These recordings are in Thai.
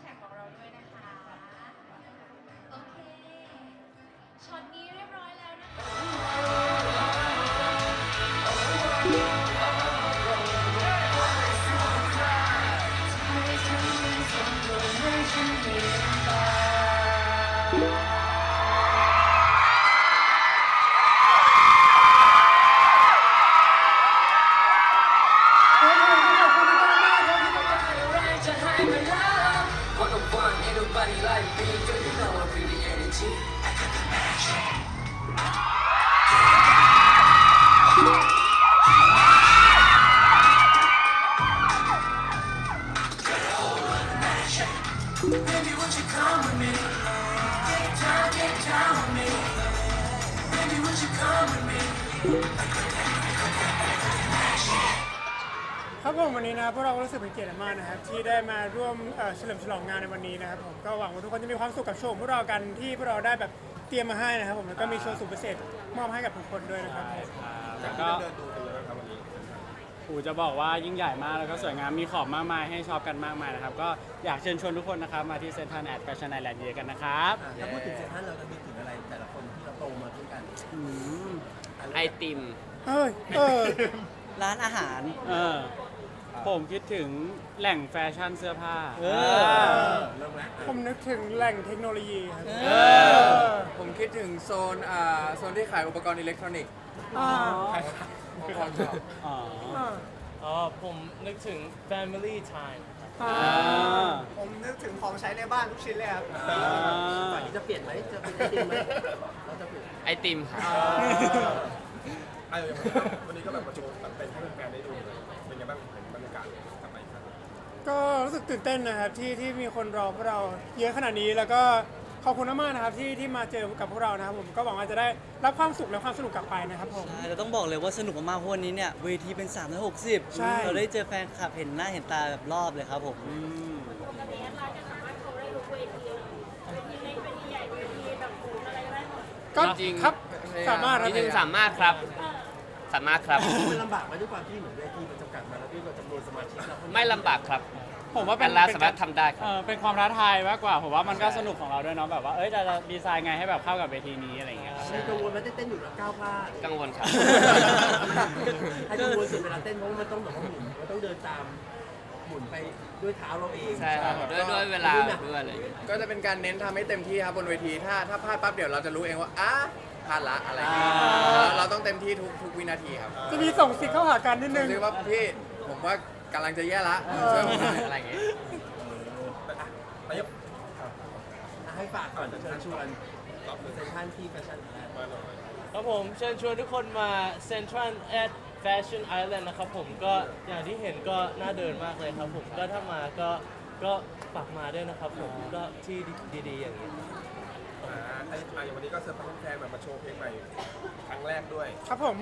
แท็กของเราด้วยนะคะ โอเคช็อตนี้เรียบร้อยแล้วนะคะ What ผมวันนี้นะครับพวกเราก็รู้สึกเป็นเกียรติมากนะครับที่ได้มาร่วมเอ่อเฉลิมฉลองงานในวันนี้นะครับผมก็หวังว่าทุกคนจะมีความสุขกับโชว์ของพวกเรากันที่พวกเราได้แบบเตรียมมาให้นะครับผมแล้วก็มีโชว์สุดพิเศษมอบให้กับทุกคนด้วยนะครับผมแล้วก็อูจะบอกว่ายิ่งใหญ่มากแล้วก็สวยงามมีขอบมากมายให้ชอบกันมากมายนะครับ ก็อยากเชิญชวนทุกคนนะครับ มาที่เซ็นทรัลแอดแฟชั่นไอแลนด์เยอะกันนะครับอะถ้าพูดถึงเซนทรันเราจะนึกถึงอะไรแต่ละคนที่เราโตมาด้วยกันอืมไอติม เอ้ยเออร้านอาหาร เออ ผมคิดถึงแหล่งแฟชั่นเสื้อผ้า เออ เริ่มแล้วผมนึกถึงแหล่งเทคโนโลยีครับเออ ผมคิดถึงโซนอ่าโซนที่ขายอุปกรณ์อิเล็กทรอนิกส์อ่าของของชอบอ๋ออ่าอ๋อผมนึกถึง Family Time อ่าอ่าผมนึกถึงของใช้ในบ้านทุกชิ้นเลยครับ อ่าฝ่ายนี้จะเปลี่ยนไหมจะเป็นไอติมไหมเราจะเปลี่ยนไอติมครับไอ้วันนี้ก็แบบมาโชว์ตัดเป็นให้แฟนๆได้ดู ก็รู้สึกตื่นเต้นนะครับที่ที่มีคนรอพวกเราเยอะขนาดนี้แล้วก็ขอบคุณมากๆนะครับที่ที่มาเจอกับพวกเรานะครับผมก็หวังว่าจะได้รับความสุขและความสนุกกลับไปนะครับผม ใช่เราต้องบอกเลยว่าสนุกมากๆเพราะวันนี้เนี่ยเวทีเป็น360ใช่เราได้เจอแฟนคลับเห็นหน้าเห็นตาแบบรอบเลยครับผมอืมก็จริงๆครับสามารถคจรับริงๆสามารถครับ สามารถครับ มันลำบากไหมด้วยความที่เหมือนเวทีมันจำกัดมาแล้วด้วยจำน วนสมาชิกเราไม่ลำบากครับผมว่าเป็แอนนลาสามารถทำได้คเอรับ อเป็นความท้าทายมากกว่าผมว่ามันก็สนุกของเราด้วยเนาะแบบว่าเอ้ยจะดีไซน์ไงให้แบบเข้ากับเวทีนี้อะไรอย่างเงี้ยครับมีกังวลไหมเต้นๆอยู่แล้วก้าวพลาดกังวลครับ ให้กังวลสุดเวลาเต้นเพราะว่ามันต้องแบบว่าหมุนมันต้องเดินตามหมุนไปด้วยเท้าเราเองใช่ครับด้วยด้วยเวลาด้วยอะไรอย่างเงี้ยก็จะเป็นการเน้นทำให้เต็มที่ครับบนเวที ถ้าถ้าพลาดปั๊บเดี๋ยวเราจะรู้เองว่าอะพลาดละอะไรอย่างเงี้ยอ่าเราเราต้องเต็มที่ทุกทุกวินาทีครับจะมีส่งสิทธิ์เข้าหากันนิดนึง คือว่าพี่ ผมว่ากำลังจะแย่ละช่วยผมหน่อยอะไรอย่างเงี้ย นายกอะให้ฝากก่อนเชิญชวนเซนทรันที่แฟชั่นแลนด์มาหน่อยครับผมเชิญชวนทุกคนมา Central at Fashion Island นะครับผมก็อย่างที่เห็นก็น่าเดินมากเลยครับผมก็ถ้ามาก็ก็ฝากมาด้วยนะครับผมก็ที่ดีๆ อย่างนี้ อ่าไอ้อะอย่างวันนี้ก็เซอร์ไพรส์แฟนๆแบบมาโชว์เพลงใหม่ครั้งแรกด้วย ครับผม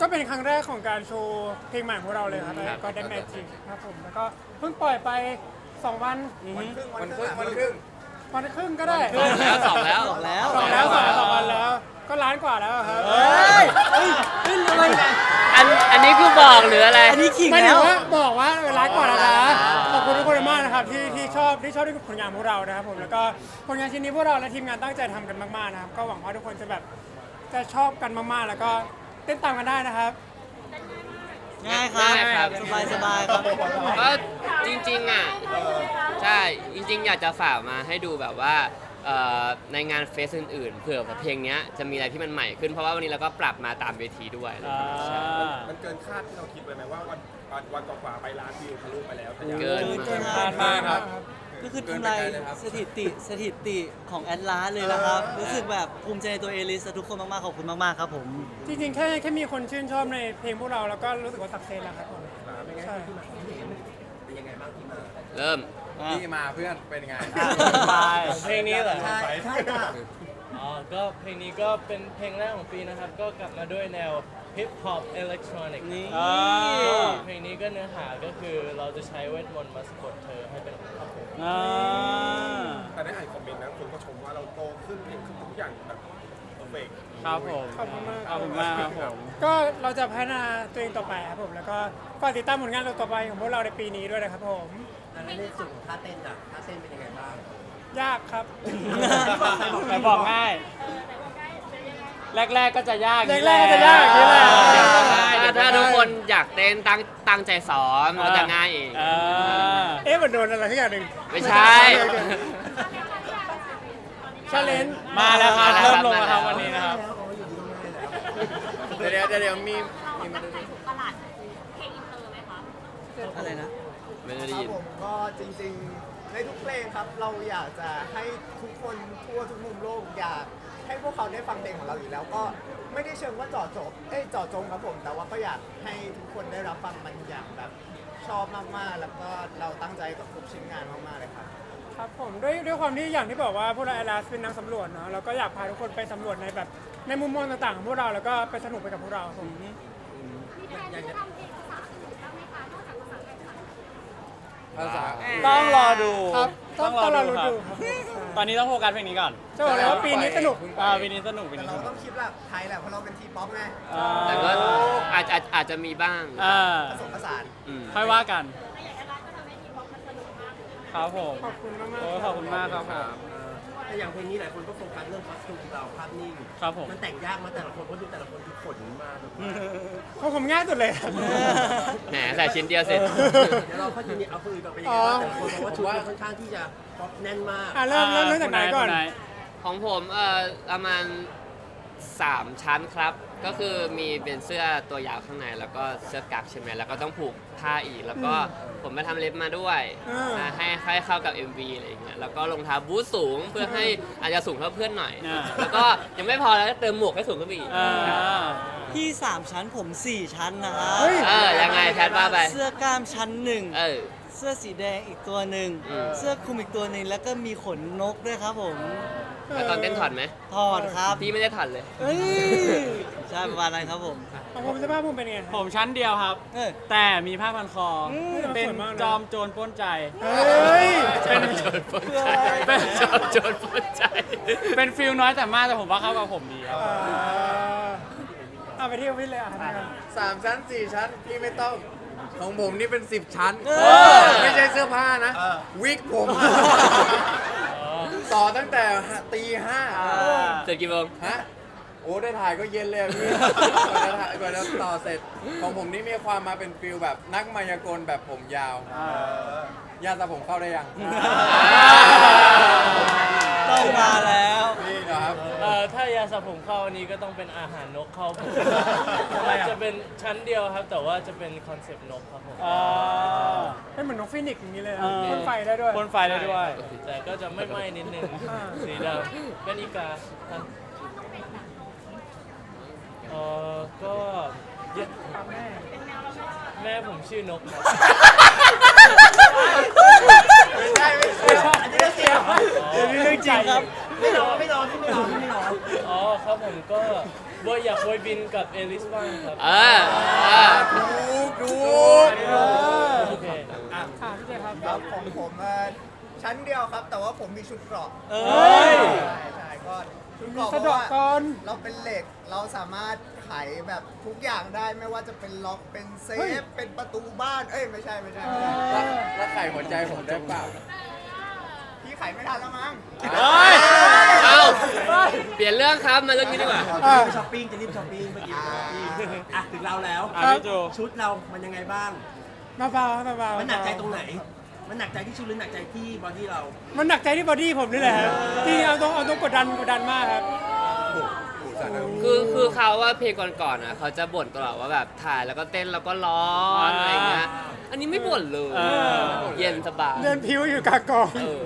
ก็เป็นครั้งแรกของการโชว์เพลงใหม่ของเราเลยครับครับก็ได้แมจิกครับผมแล้วก็เพิ่งปล่อยไป 2 วันวันครึ่งวันครึ่งวันครึ่งก็ได้สองแล้วสองแล้วสองแล้วสองแล้วสองวันแล้ว ก็ล้านกว่าแล้วครับเฮ้ยเฮ้ยเฮ้ยทำไมอันอันนี้คือบอกหรืออะไรอันนี้ขิงไม่แล้ถึงวว่าบอกว่าเออล้านกว่าแล้วนะอ่าขอบคุณทุกคนมากนะครับที่ที่ชอบที่ชอบด้วยผลงานพวกเรานะครับผมแล้วก็ผลงานชิ้นนี้พวกเราและทีมงานตั้งใจทำกันมากๆนะครับก็หวังว่าทุกคนจะแบบจะชอบกันมากๆ แล้วก็ เต้นตามกันได้นะครับ ง่ายครับง่ายครับ สบายสบายๆครับ ก็จริงๆอะใช่จริง ๆ อยากจะฝากมาให้ดูแบบว่าเอ่อในงานเฟสอื่นๆเผื่อเพลงเนี้ยจะมีอะไรที่มันใหม่ขึ้นเพราะว่าวันนี้เราก็ปรับมาตามเวทีด้วยอ่ามันเกินคาดที่เราคิดไว้ไหมว่าวันวันวันกว่าๆไปล้านวิวทะลุไปแล้วแต่ยังเกินเกินมาก มากครับ ก็คือทำลายสถิติสถิติของแอดลาสเลยนะครับ รู้สึกแบบภูมิใจในตัวเอลิสทุกคนมากๆ ขอบคุณมากๆ ครับผม จริงๆ แค่แค่มีคนชื่นชอบในเพลงพวกเราแล้วก็รู้สึกว่าสักเซสแล้วครับผมเป็นไงใช่ที่มาที่เห็นเป็นยังไงบ้างที่มาเริ่มอะที่มาเพื่อนเป็นไงไปของเพลงนี้เหรอใช่ใช่ค่ะอ๋อก็เพลงนี้ก็เป็นเพลงแรกของปีนะครับ ก็กลับมาด้วยแนว ฮิปฮอปอิเล็กทรอนิกส์นี่อ่า เพลงนี้ก็เนื้อหาก็คือเราจะใช้เวทมนต์มาสะกดเธอให้เป็นของเราอ่าแต่ได้อ่านคอมเมนต์นะคนก็ชมว่าเราโตขึ้นเก่งขึ้นทุกอย่างแบบเพอร์เฟกครับผมขอบคุณมาก ขอบคุณมากครับผมก็เราจะพัฒนาตัวเองต่อไปครับผมแล้วก็ฝากติดตามผลงานเราต่อไปของพวกเราในปีนี้ด้วยนะครับผมแต่ในส่วนของท่าเต้นอะท่าเต้นเป็นยังไงบ้าง ยากครับ แต่บอกง่ายแรก ๆ ก็จะยากอย่างนี้แรกๆก็จะยากอย่างนี้แหละ เดี๋ยวถ้าทุกคนอยากเต้นตั้งตั้งใจซ้อมมันก็จะง่ายเอง เออเอ๊ะเหมือนโดนอะไรทุกอย่างหนึ่งไม่ใช่ ชาเลนจ์มาแล้วครับมาแล้วเริ่มลงแล้วครับวันนี้นะครับ เดี๋ยวเดี๋ยวเดี๋ยวมีมีมาดูตลาดเพลงอินเตอร์ไหมคะ อะไรนะ ไม่ได้ครัยิบนผมก็จริงๆ ในทุกเพลงครับ เราอยากจะให้ทุกคนทั่วทุกมุมโลกอยาก ให้พวกเขาได้ฟังเพลงของเราอยู่แล้วก็ไม่ได้เชิงว่าเจาะจบเอ้ยเจาะจงครับผม แต่ว่าก็อยากให้ทุกคนได้รับฟังมันอย่างแบบชอบมากๆ แล้วก็เราตั้งใจกับทุกชิ้นงานมากๆเลยครับ ครับผมด้วยด้วยความที่อย่างที่บอกว่าพวกเราไอรัสเป็นนักสำรวจเนาะเราก็อยากพาทุกคนไปสำรวจในแบบในมุมมองต่างๆของพวกเราแล้วก็ไปสนุกไปกับพวกเราครับผมอยากจะภาษา ต้องรอดู ครับต้องต้องรอครู้ รับดูครับ ตอนนี้ต้องโฟกัสเพลงนี้ก่อนจะบอกเลยว่าปีนี้สนุก อ่าปีนี้สนุกปีแต่นี้เราสนุต้อกงคิดแบบไทยแหละเพราะเราเป็นทีป๊อปไงอ่าแต่ก็อาจอาจอาจจะมีบ้างอ่าผสมผสานอืม ค่อยว่ากัน ครับผมขอบคุณมากโอ้ๆขอบคุณมากครับผม แต่อย่างเพลงนี้หลายคนก็โฟกัสเรื่องคอสตูมเราภาพนิ่งครับผม มันแต่งยากมาแต่ละคนเพราะดูแต่ละคนคือขนมาแบบว่าของผมง่ายสุดเลยครับ แหมใส่ชิ้นเดียวเสร็จ เดี๋ยวเราค่อยทีนี้เอาคนอื่นก่อนเป็นยังไงบ้างแต่ละคนเพราะว่าชุดมันค่อนข้างที่จะป๊อปแน่นมากอะเริ่มเริ่มเริ่มจากไหนก่อนคุณายของผมเอ่อประมาณ 3 ชั้นครับ ก็คือมีเป็นเสื้อตัวยาวข้างในแล้วก็เสื้อกั๊กใช่ไหมแล้วก็ต้องผูกผ้าอีก แล้วก็ผมไปทำเล็บมาด้วยอ่า อ่าให้ให้เข้ากับ MV อะไรอย่างเงี้ยแล้วก็รองเท้าบูทสูงเพื่อให้อาจจะสูงเท่าเพื่อนหน่อย อ่า แล้วก็ยังไม่พอแล้วเติมหมวกให้สูงขึ้นไปอีกอ่าพี่ 3 ชั้นผม 4 ชั้นนะครับเฮ้ย เออยังไงแพทว่าไป เสื้อกล้ามชั้นหนึ่งเออ เสื้อสีแดงอีกตัวหนึ่งอืม เสื้อคลุมอีกตัวหนึ่งแล้วก็มีขนนกด้วยครับผม แล้วตอนเต้นถอดไหมถอดครับพี่ไม่ได้ถอดเลยเอ้ยใช่ประมาณนั้นครับผมของผมสภาพผมเป็นไงผมชั้นเดียวครับ เออ แต่มีผ้าพันคออมเป็นสวยมากนะ จอมโจรปล้นใจ เฮ้ย เป็นโจรปล้นใจเป็นโจรโจรปล้นใจ เป็นฟิลน้อยแต่มากแต่ผมว่าเข้ากับผมดีครับเอ่อเอาไปที่วิทย์เลยอะสามชั้นสี่ชั้นพี่ไม่ต้อง ของผมนี่เป็นสิบชั้นเออไม่ใช่เสื้อผ้านะ วิกผม ต่อตั้งแต่ตีห้าเสร็จกี่โมงฮะโอ้ได้ถ่ายก็เย็นเลยอะพี่ กว่าจะถ่ายกว่าจะต่อเสร็จ ของผมนี่มีความมาเป็นฟิลแบบนักมายากลแบบผมยาว ยาสระผมเข้าได้ยัง ต้องมาแล้วนี่นะ ครับ เอ่อถ้ายาสระผมเข้าอันนี้ก็ต้องเป็นอาหารนกเข้าผมจะเป็นชั้นเดียวครับ แต่ว่าจะเป็นคอนเซปต์นกครับผมอ่าเป็นเหมือนนกฟินิกซ์อย่างนี้เลยอะเออ พ่นไฟได้ด้วย พ่นไฟได้ด้วย แต่ก็จะไม่ไหม้นิดนึงอ่า สีดำเป็นอีกาครับเออก็เยอะแม่แม่ผมชื่อนกครับไม่ใช่ไม่ใช่อันนี้ก็เสียเดี๋ยวนี้เรื่องจริงครับ ไม่ร้อนไม่ร้อนพี่ไม่ร้อนพี่ไม่ร้อนอ๋อครับผมก็บอยอยากบอยบินกับเอลิสบ้างครับเออเออถูกถูกโอเคค่ะพี่เจครับครับของผมเอ่อชั้นเดียวครับ แต่ว่าผมมีชุดเกราะเอ้ยใช่ใช่ก็ชุดเกราะเพสะราะดอกว่าก่อนเราเป็นเหล็กเราสามารถไขแบบทุกอย่างได้ไม่ว่าจะเป็นล็อกเป็นเซเฮ้ยฟเป็นประตูบ้านเอ้ยไม่ใช่ไม่ใช่ไม่ใช่แล้วแล้วไข่หัวใจผมได้เปล่าพี่ไขไม่ทันแล้วมั้ง เฮ้ยเอาเปลี่ยนเรื่องครับมาเรื่องนี้ดีกว่า อะ จะรีบช้อปปิ้งจะรีบช้อปปิ้งเมื่อกี้จะช้อปปิ้งอะถึงเราแล้ว อะพี่จูชุดเรามันยังไงบ้างมาเบาๆมาเบาๆมันหนักใจตรงไหน มันหนักใจที่ชุดหรือหนักใจที่บอดี้เรา มันหนักใจที่บอดี้ผมนี่แหละครับที่เอาตรงเอาตรงกดดันกดดันมากครับ คือคือเขาว่าเพลงก่อนๆอะเขาจะบ่นตลอดว่าแบบถ่ายแล้วก็เต้นแล้วก็ร้อนอะไรอย่างเงี้ย อันนี้ไม่บ่นเลย เออ เย็นสบายเดินผิวอยู่กลางกอง เออ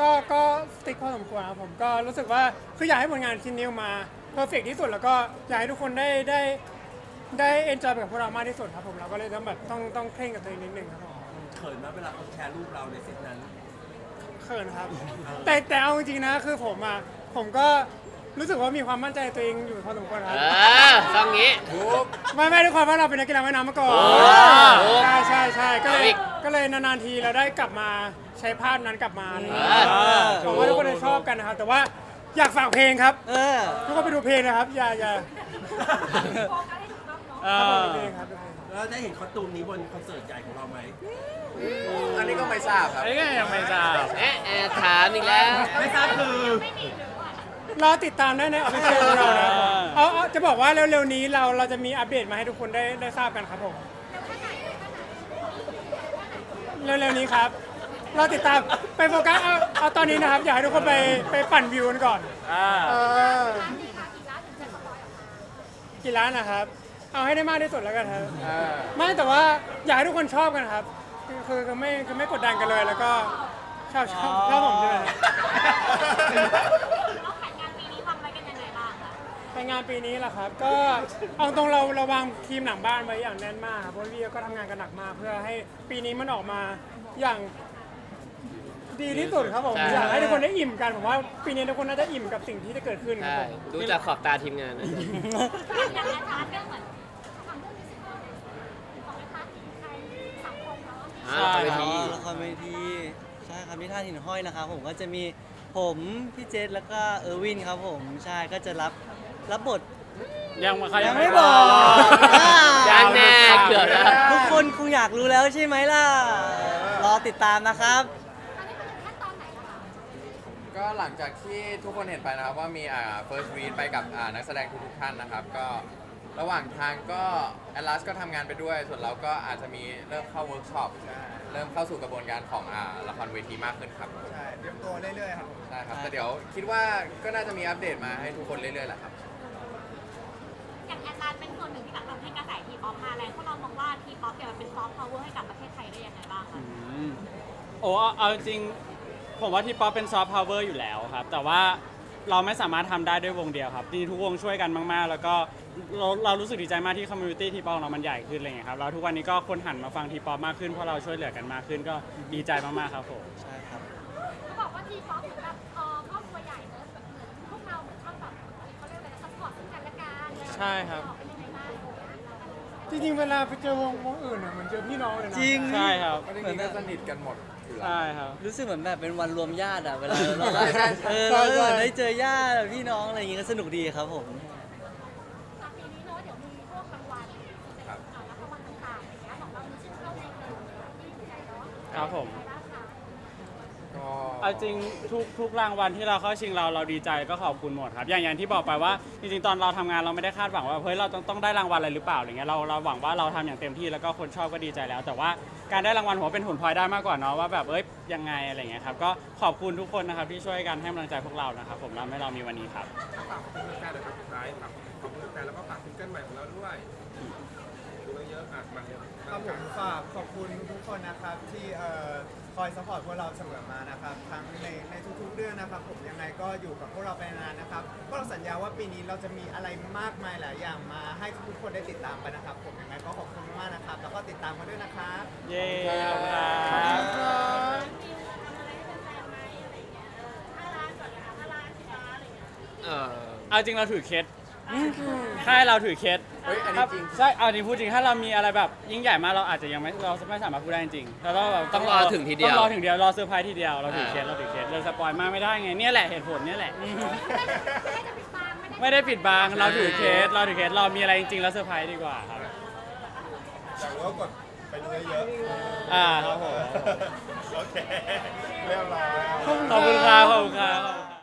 ก็ก็สติ๊กพอสมควรครับผมก็รู้สึกว่าคืออยากให้ผลงานชิ้นนี้ออกมาเพอร์เฟกที่สุดแล้วก็อยากให้ทุกคนได้ได้ได้เอนจอยไปกับพวกเรามากที่สุดครับผมเราก็เลยต้องแบบต้องต้องเคร่งกับตัวเองนิดนึงครับผมเขินไหมเวลาเขาแชร์รูปเราในเซตนั้น เขินครับ แต่แต่เอาจริงๆนะคือผมอะผมก็ รู้สึกว่ามีความมั่นใจในตัวเองอยู่พอสมควรคเอรับอต้องงี้ ไม่ไม่ด้วยความว่าเราเป็นนักกีฬาว่ายน้ำมาก่อนโอ้ใช่ใช่ใช่ก็เลยเอาอีกก็เลยนานๆทีเราได้กลับมาใช้ภาพนั้นกลับมาอะไรอย่างเงี้ยเออ หวังว่าทุกคนจะชอบกันนะครับ แต่ว่าอยากฝากเพลงครับเออทุกคนไปดูเพลงนะครับ อย่าอย่าเอครับผมอดูเพลงครับดูเพลงแล้วได้เห็นคอสตูมนี้บนคอนเสิร์ตใหญ่ของเราไหมอันนี้ก็ไม่ทราบครับ อันนี้ก็ยังไม่ทราบแอะแอะถามอีกแล้ว ไม่ทราบคือ รอติดตามได้ในออฟฟิเชียลของเรานะครับผมเอาเอาจะบอกว่าเร็วๆนี้เราเราจะมีอัปเดตมาให้ทุกคนได้ได้ทราบกันครับผมเร็วๆนี้ครับรอติดตามไปโฟกัสเอาเอาตอนนี้นะครับ อยากให้ทุกคนไปไปปั่นวิวกันก่อนอ่าเออกี่ล้านนะครับ เอาให้ได้มากที่สุดแล้วกันครับไม่แต่ว่าอยากให้ทุกคนชอบกันครับ คือคือคือไม่คือไม่กดดันกันเลยแล้วก็ชอบชอบชอบผมใช่ไหมครับ คะไปงานปีนี้แหละครับ ก็เอาตรงเราเราวางทีมหนังบ้านไว้อย่างแน่นมากครับเพราะพี่ก็ทำงานกันหนักมากเพื่อให้ปีนี้มันออกมาอย่างดีที่สุดครับผมใช่ อยากให้ทุกคนได้อิ่มกันผมว่าปีนี้ทุกคนน่าจะอิ่มกับสิ่งที่จะเกิดขึ้นครับใช่ผมดูจากขอบตาทีมงานนะอย่างแอนทาร์ดก็เหมือนทำเรื่องมิวสิควลของแอนทาร์ดใครสามคนเนาะ อ่าละครเวทีละครเวทีใช่ครับนิทานหินห้อยนะครับผมก็จะมีผมพี่เจษแล้วก็เออร์วินครับผมใช่ก็จะรับ รับบท ยังเขายังยังไม่ไม่บอก ยังแน่เกือบแล้วทุกคนคงอยากรู้แล้วใช่ไหมล่ะ รอติดตามนะครับตอนนี้มันถึงขั้นตอนไหนแล้วคะก็หลังจากที่ทุกคนเห็นไปนะครับว่ามีอ่า first read ไปกับอ่านักแสดงทุกๆท่านนะครับ ก็ระหว่างทางก็แอลลัสก็ทำงานไปด้วย ส่วนเราก็อาจจะมีเริ่มเข้าเวิร์กช็อปเริ่มเข้าสู่กระบวนการของอ่าละครเวทีมากขึ้นครับใช่เตรียมตัวเรื่อยๆครับใช่ครับ แต่เดี๋ยวคิดว่าก็น่าจะมีอัปเดตมาให้ทุกคนเรื่อยๆแหละครับ อย่างแอนทาร์ดเป็นส่วนหนึ่งที่แบบทำให้กระแสทีป๊อปมาแรงพวกเรามองว่าทีป๊อปเนี่ยมันเป็นซอฟต์พาวเวอร์ให้กับประเทศไทยได้ยังไงบ้างคะอืมโอ้เอาเอาจริงๆผมว่าที่ป๊อปเป็นซอฟต์พาวเวอร์อยู่แล้วครับ แต่ว่าเราไม่สามารถทำได้ด้วยวงเดียวครับจริงๆทุกวงช่วยกันมากๆ แล้วก็เราเรารู้สึกดีใจมากที่คอมมูนิตี้ที่ป๊อปของเรามันใหญ่ขึ้นอะไรอย่างเงี้ยครับแล้วทุกวันนี้ก็คนหันมาฟังทีป๊อปมากขึ้นเพราะเราช่วยเหลือกันมากขึ้นก็ดีใจมากๆครับผม ใช่ครับ ใช่ครับเป็นยังไงบ้างจริงๆ เวลาไปเจอวงวงอื่นอะเหมือนเจอพี่น้องเลยนะจริง ใช่ครับก็จริงๆก็สนิทกันหมดอยู่แล้ว ใช่ครับ รู้สึกเหมือนแบบเป็นวันรวมญาติอะเวลาเราใช่ใช่เออใช่เราใช่ได้เจอญาติพี่น้องอะไรอย่างงี้ก็สนุกดีครับผมตอนปีนี้เนอะเดี๋ยวมีพวกรางวัลครับเอ่อรับรางวัลต่างๆอย่างเงี้ยของเรามีชื่อเข้าในเกมที่ดีใจเนาะ ครับผม อะไรบ้างคะ ก็ เอาจริงทุกทุกรางวัลที่เราเข้าชิงเราเราดีใจก็ขอบคุณหมดครับอย่างอย่างที่บอกไปว่าจริงๆตอนเราทำงานเราไม่ได้คาดหวังว่าเฮ้ยเราต้องต้องได้รางวัลอะไรหรือเปล่าอะไรเงี้ยเราเราหวังว่าเราทำอย่างเต็มที่แล้วก็คนชอบก็ดีใจแล้ว แต่ว่าการได้รางวัลผมว่าเป็นผลพลอยได้มากกว่าเนาะว่าแบบเอ้ยยังไงอะไรเงี้ยครับก็ขอบคุณทุกคนนะครับที่ช่วยกันให้กำลังใจพวกเรานะครับผมทำให้เรามีวันนี้ครับ ฝากเป็นแฟนๆนะครับสุดท้ายฝากขอบคุณแฟนแล้วก็ฝากซิงเกิลใหม่ของเราด้วยดูเยอะๆอะมาครับผมฝากขอบคุณทุกคนนะครับที่เอ่อ คอยสปอร์ตพวกเราเสมอมานะครับทั้งในในทุกๆเรื่องนะครับ ผมยังไงก็อยู่กับพวกเราไปนานๆนะครับพวกเราสัญญาว่าปีนี้เราจะมีอะไรมากมายหลายอย่างมา ให้ทุกๆคนได้ติดตามไปนะครับ ผมยังไงก็ขอบคุณมากๆนะครับ แล้วก็ติดตามกันด้วยนะครับเย้ขอบคุณครับเออเอาจริงเราถือเคสค่ายเราถือเคส เรันใช่เอาจริงพูดจริงถ้าเรามีอะไรแบบยิ่งใหญ่มากเราอาจจะยังไม่เราไม่สามารถพูดได้จริงเราต้องแบบต้องรอถึงทีเดียวต้องรอถึงเดียวรอเซอร์ไพรส์ทีเดียวเราถือเคสเราถือเคสเลยสปอยมากไม่ได้ไงเนี่ยแหละเหตุผลเนี่ยแหละ ไม่ได้ปิดบังเราถือเคสเราถือเคสเรามีอะไรจริงๆแล้วเซอร์ไพรส์ดีกว่าครับแต่ว่ากดไปดูเยอะอ่าครับผมโอเคเรียบร้อย ขอบคุณครับขอบคุณครับ